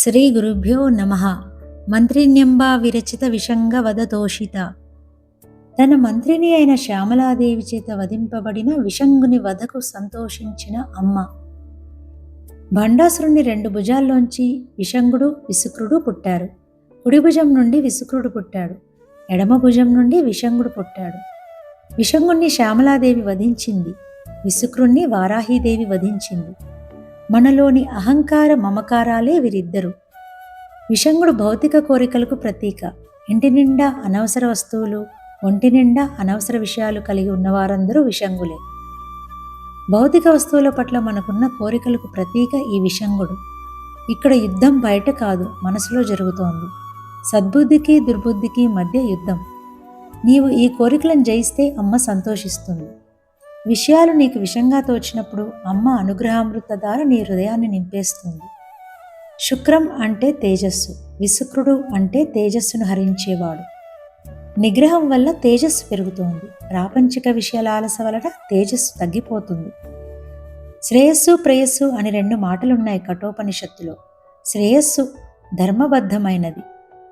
శ్రీ గురుభ్యో నమ. మంత్రిన్యంబా విరచిత విషంగ వదతోషిత. తన మంత్రిని అయిన శ్యామలాదేవి చేత వధింపబడిన విషంగుని వధకు సంతోషించిన అమ్మ. భండాసురుణ్ణి రెండు భుజాల్లోంచి విషంగుడు విసుక్రుడు పుట్టారు. కుడి భుజం నుండి విసుక్రుడు పుట్టాడు. ఎడమ భుజం నుండి విషంగుడు పుట్టాడు. విషంగుణ్ణి శ్యామలాదేవి వధించింది. విసుక్రుణ్ణి వారాహీదేవి వధించింది. మనలోని అహంకార మమకారాలే వీరిద్దరు. విషంగుడు భౌతిక కోరికలకు ప్రతీక. ఇంటి నిండా అనవసర వస్తువులు ఒంటి నిండా అనవసర విషయాలు కలిగి ఉన్నవారందరూ విషంగులే. భౌతిక వస్తువుల పట్ల మనకున్న కోరికలకు ప్రతీక ఈ విషంగుడు. ఇక్కడ యుద్ధం బయట కాదు మనసులో జరుగుతోంది. సద్బుద్ధికి దుర్బుద్ధికి మధ్య యుద్ధం. నీవు ఈ కోరికలను జయిస్తే అమ్మ సంతోషిస్తుంది. విషయాలు నీకు విషంగా తోచినప్పుడు అమ్మ అనుగ్రహామృత ద్వారా నీ హృదయాన్ని నింపేస్తుంది. శుక్రం అంటే తేజస్సు విశుక్రుడు అంటే తేజస్సును హరించేవాడు. నిగ్రహం వల్ల తేజస్సు పెరుగుతోంది. ప్రాపంచిక విషయాల ఆలస వలన తేజస్సు తగ్గిపోతుంది. శ్రేయస్సు ప్రేయస్సు అని రెండు మాటలున్నాయి కఠోపనిషత్తులో. శ్రేయస్సు ధర్మబద్ధమైనది.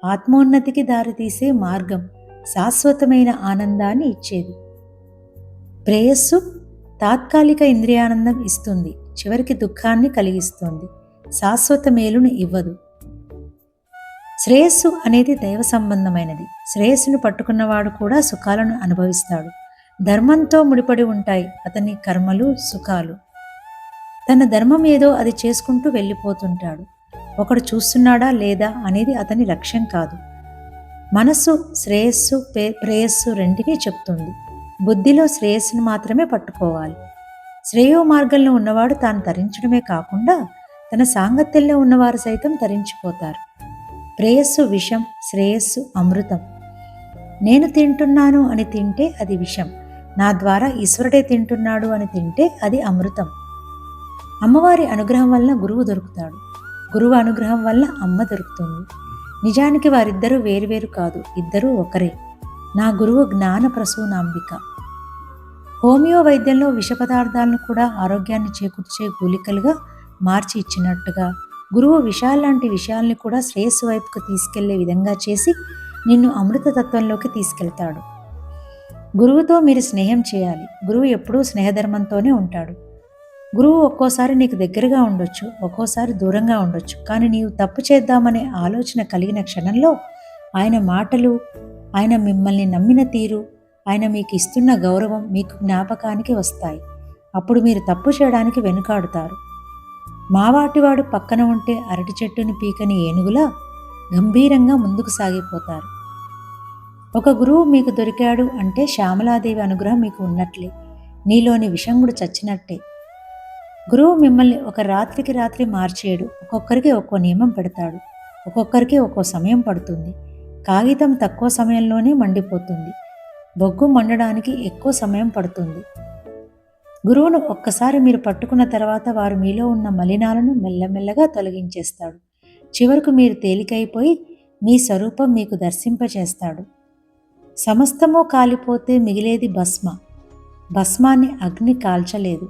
ఆత్మోన్నతికి దారితీసే మార్గం శాశ్వతమైన ఆనందాన్ని ఇచ్చేది. ప్రేయస్సు తాత్కాలిక ఇంద్రియానందం ఇస్తుంది. చివరికి దుఃఖాన్ని కలిగిస్తుంది. శాశ్వత మేలును ఇవ్వదు. శ్రేయస్సు అనేది దైవ సంబంధమైనది. శ్రేయస్సును పట్టుకున్నవాడు కూడా సుఖాలను అనుభవిస్తాడు. ధర్మంతో ముడిపడి ఉంటాయి అతని కర్మలు సుఖాలు. తన ధర్మం ఏదో అది చేసుకుంటూ వెళ్ళిపోతుంటాడు. ఒకడు చూస్తున్నాడా లేదా అనేది అతని లక్ష్యం కాదు. మనస్సు శ్రేయస్సు పే ప్రేయస్సు రెంటినీ చెప్తుంది. బుద్ధిలో శ్రేయస్సును మాత్రమే పట్టుకోవాలి. శ్రేయో మార్గంలో ఉన్నవాడు తాను తరించడమే కాకుండా తన సాంగత్యంలో ఉన్నవారు సైతం తరించిపోతారు. ప్రేయస్సు విషం శ్రేయస్సు అమృతం. నేను తింటున్నాను అని తింటే అది విషం. నా ద్వారా ఈశ్వరుడే తింటున్నాడు అని తింటే అది అమృతం. అమ్మవారి అనుగ్రహం వలన గురువు దొరుకుతాడు. గురువు అనుగ్రహం వల్ల అమ్మ దొరుకుతుంది. నిజానికి వారిద్దరూ వేరువేరు కాదు. ఇద్దరూ ఒకరే. నా గురువు జ్ఞాన ప్రసూనాంబిక. హోమియో వైద్యంలో విష పదార్థాలను కూడా ఆరోగ్యాన్ని చేకూర్చే గుళికలుగా మార్చి ఇచ్చినట్టుగా గురువు విషయాలాంటి విషయాల్ని కూడా శ్రేయస్సు వైపుకు తీసుకెళ్ళే విధంగా చేసి నిన్ను అమృత తత్వంలోకి తీసుకెళ్తాడు. గురువుతో మీరు స్నేహం చేయాలి. గురువు ఎప్పుడూ స్నేహధర్మంతోనే ఉంటాడు. గురువు ఒక్కోసారి నీకు దగ్గరగా ఉండొచ్చు ఒక్కోసారి దూరంగా ఉండొచ్చు. కానీ నీవు తప్పు చేద్దామనే ఆలోచన కలిగిన క్షణంలో ఆయన మాటలు ఆయన మిమ్మల్ని నమ్మిన తీరు ఆయన మీకు ఇస్తున్న గౌరవం మీకు జ్ఞాపకానికి వస్తాయి. అప్పుడు మీరు తప్పు చేయడానికి వెనుకాడుతారు. మావాటివాడు పక్కన ఉంటే అరటి చెట్టుని పీకని ఏనుగులా గంభీరంగా ముందుకు సాగిపోతారు. ఒక గురువు మీకు దొరికాడు అంటే శ్యామలాదేవి అనుగ్రహం మీకు ఉన్నట్లే. నీలోని విషంగుడు చచ్చినట్టే. గురువు మిమ్మల్ని ఒక రాత్రికి రాత్రి మార్చేయడు ఒక్కొక్కరికి ఒక్కో నియమం పెడతాడు. ఒక్కొక్కరికి ఒక్కో సమయం పడుతుంది. కాగితం తక్కువ సమయంలోనే మండిపోతుంది. బొగ్గు మండడానికి ఎక్కువ సమయం పడుతుంది. గురువును ఒక్కసారి మీరు పట్టుకున్న తర్వాత వారు మీలో ఉన్న మలినాలను మెల్లమెల్లగా తొలగించేస్తాడు. చివరకు మీరు తేలికైపోయి మీ స్వరూపం మీకు దర్శింపచేస్తాడు. సమస్తము కాలిపోతే మిగిలేది భస్మ. భస్మాన్ని అగ్ని కాల్చలేదు.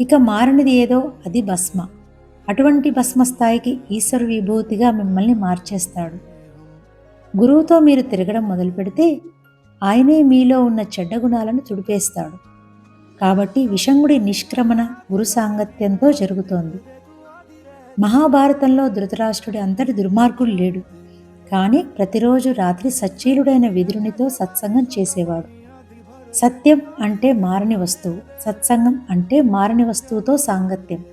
ఇక మారనిది ఏదో అది భస్మ. అటువంటి భస్మ స్థాయికి ఈశ్వర విభూతిగా మిమ్మల్ని మార్చేస్తాడు. గురువుతో మీరు తిరగడం మొదలు పెడితే ఆయనే మీలో ఉన్న చెడ్డ గుణాలను తుడిపేస్తాడు. కాబట్టి విషంగుడి నిష్క్రమణ గురు సాంగత్యంతో జరుగుతోంది. మహాభారతంలో ధృతరాష్ట్రుడి అంతటి దుర్మార్గుడు లేడు. కానీ ప్రతిరోజు రాత్రి సచ్చీలుడైన విదురునితో సత్సంగం చేసేవాడు. సత్యం అంటే మారని వస్తువు సత్సంగం అంటే మారని వస్తువుతో సాంగత్యం.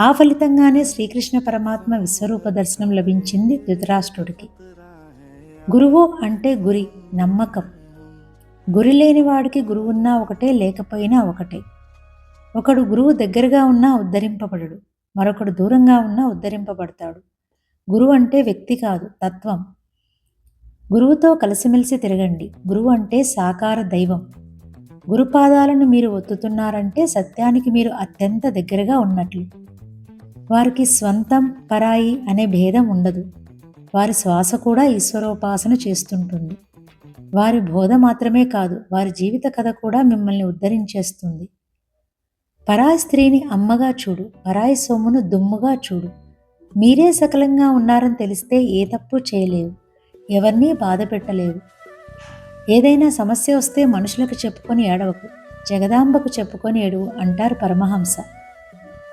ఆ ఫలితంగానే శ్రీకృష్ణ పరమాత్మ విశ్వరూప దర్శనం లభించింది ధృతరాష్ట్రుడికి. గురువు అంటే గురి నమ్మకం. గురి లేని వాడికి గురువున్నా ఒకటే లేకపోయినా ఒకటే. ఒకడు గురువు దగ్గరగా ఉన్నా ఉద్ధరింపబడడు. మరొకడు దూరంగా ఉన్నా ఉద్ధరింపబడతాడు. గురువు అంటే వ్యక్తి కాదు తత్వం. గురువుతో కలిసిమెలిసి తిరగండి. గురువు అంటే సాకార దైవం. గురుపాదాలను మీరు ఒత్తుతున్నారంటే సత్యానికి మీరు అత్యంత దగ్గరగా ఉన్నట్లు. వారికి స్వంతం పరాయి అనే భేదం ఉండదు. వారి శ్వాస కూడా ఈశ్వరోపాసన చేస్తుంటుంది. వారి బోధ మాత్రమే కాదు వారి జీవిత కథ కూడా మిమ్మల్ని ఉద్ధరించేస్తుంది. పరాయి స్త్రీని అమ్మగా చూడు పరాయి సొమ్మును దుమ్ముగా చూడు. మీరే సకలంగా ఉన్నారని తెలిస్తే ఏ తప్పు చేయలేవు ఎవరినీ బాధ పెట్టలేవు. ఏదైనా సమస్య వస్తే మనుషులకు చెప్పుకొని ఏడవకు జగదాంబకు చెప్పుకొని ఏడువు అంటారు పరమహంస.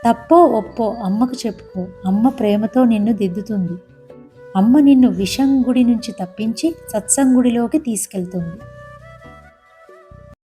తప్పో ఒప్పో అమ్మకు చెప్పుకో అమ్మ ప్రేమతో నిన్ను దిద్దుతుంది. అమ్మ నిన్ను విషంగుడి నుంచి తప్పించి సత్సంగుడిలోకి తీసుకెళ్తుంది.